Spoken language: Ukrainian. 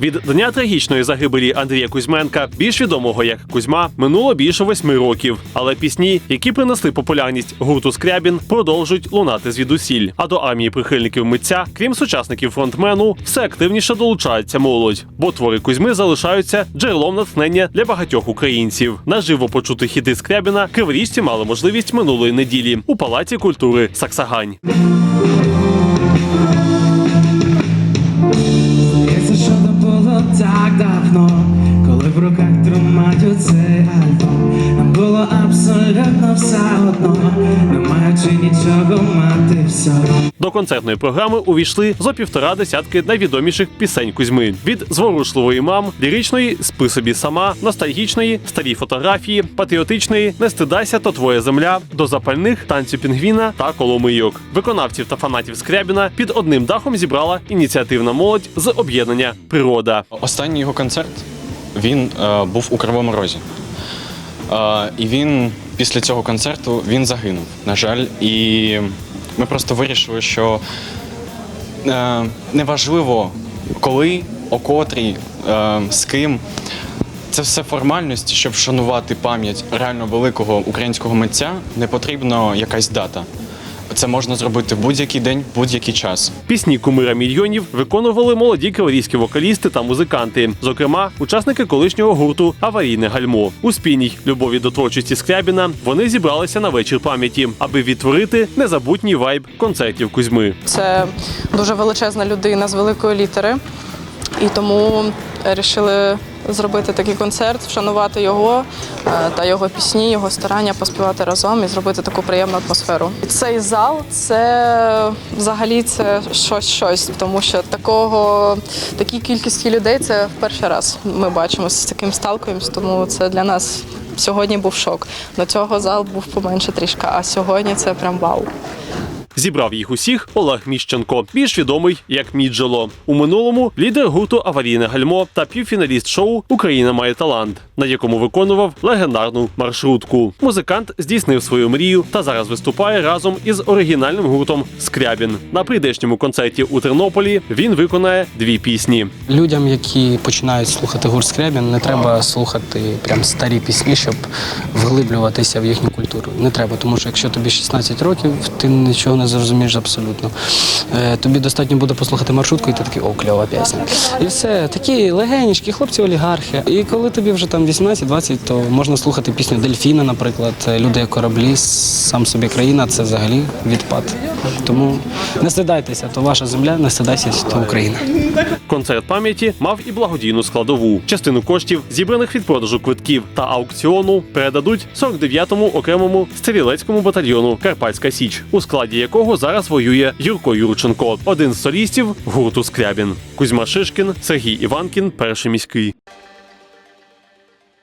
Від дня трагічної загибелі Андрія Кузьменка, більш відомого як Кузьма, минуло більше восьми років. Але пісні, які принесли популярність гурту Скрябін, продовжують лунати звідусіль. А до армії прихильників митця, крім сучасників фронтмену, все активніше долучається молодь, бо твори Кузьми залишаються джерелом натхнення для багатьох українців. Наживо почути хіти Скрябіна криворіжці мали можливість минулої неділі у палаці культури Саксагань. Все одно, не маючи нічого мати все. До концертної програми увійшли зо півтора десятки найвідоміших пісень Кузьми від зворушливої мам, ліричної спи собі сама, ностальгічної, старі фотографії, патріотичної Не стидайся, то твоя земля до запальних танцю пінгвіна та коломийок. Виконавців та фанатів Скрябіна під одним дахом зібрала ініціативна молодь з об'єднання Природа. Останній його концерт він е, був у Кривому Розі. Е, і він після цього концерту він загинув, на жаль. І ми просто вирішили, що е, неважливо, коли, о котрій, е, з ким. Це все формальності, щоб вшанувати пам'ять реально великого українського митця, не потрібна якась дата. Це можна зробити в будь-який день, в будь-який час. Пісні кумира мільйонів виконували молоді криворізькі вокалісти та музиканти, зокрема, учасники колишнього гурту Аварійне гальмо. У спільній любові до творчості Скрябіна вони зібралися на вечір пам'яті, аби відтворити незабутній вайб концертів Кузьми. Це дуже величезна людина з великої літери, і тому вирішили зробити такий концерт, вшанувати його е, та його пісні, його старання поспівати разом і зробити таку приємну атмосферу. Цей зал це взагалі це щось щось, тому що такого такій кількості людей це в перший раз ми бачимо з таким сталкуємось, тому це для нас. Сьогодні був шок. До цього зал був поменше трішки, а сьогодні це прям вау. Зібрав їх усіх Олег Міщенко, більш відомий як Міджело. У минулому лідер гурту Аварійне гальмо та півфіналіст шоу Україна має талант, на якому виконував легендарну маршрутку. Музикант здійснив свою мрію та зараз виступає разом із оригінальним гуртом Скрябін. На прийдешньому концерті у Тернополі він виконає дві пісні. Людям, які починають слухати гурт Скрябін, не треба слухати прям старі пісні, щоб вглиблюватися в їхню культуру. Не треба, тому що якщо тобі 16 років, ти нічого не зрозумієш абсолютно. Е, Тобі достатньо буде послухати маршрутку, і ти такий о, кльова пісня. І все, такі легенечкі, хлопці олігархи. І коли тобі вже там 18-20, то можна слухати пісню Дельфіна, наприклад, Люди як кораблі, сам собі країна це взагалі відпад. Тому не стидайтеся, то ваша земля, не стидайся, то Україна. Концерт пам'яті мав і благодійну складову. Частину коштів, зібраних від продажу квитків та аукціону, передадуть 49-му окремому стрілецькому батальйону Карпатська Січ, у складі якого зараз воює Юрко Юрченко, один з солістів гурту Скрябін. Кузьма Шишкін, Сергій Іванкін, перший міський.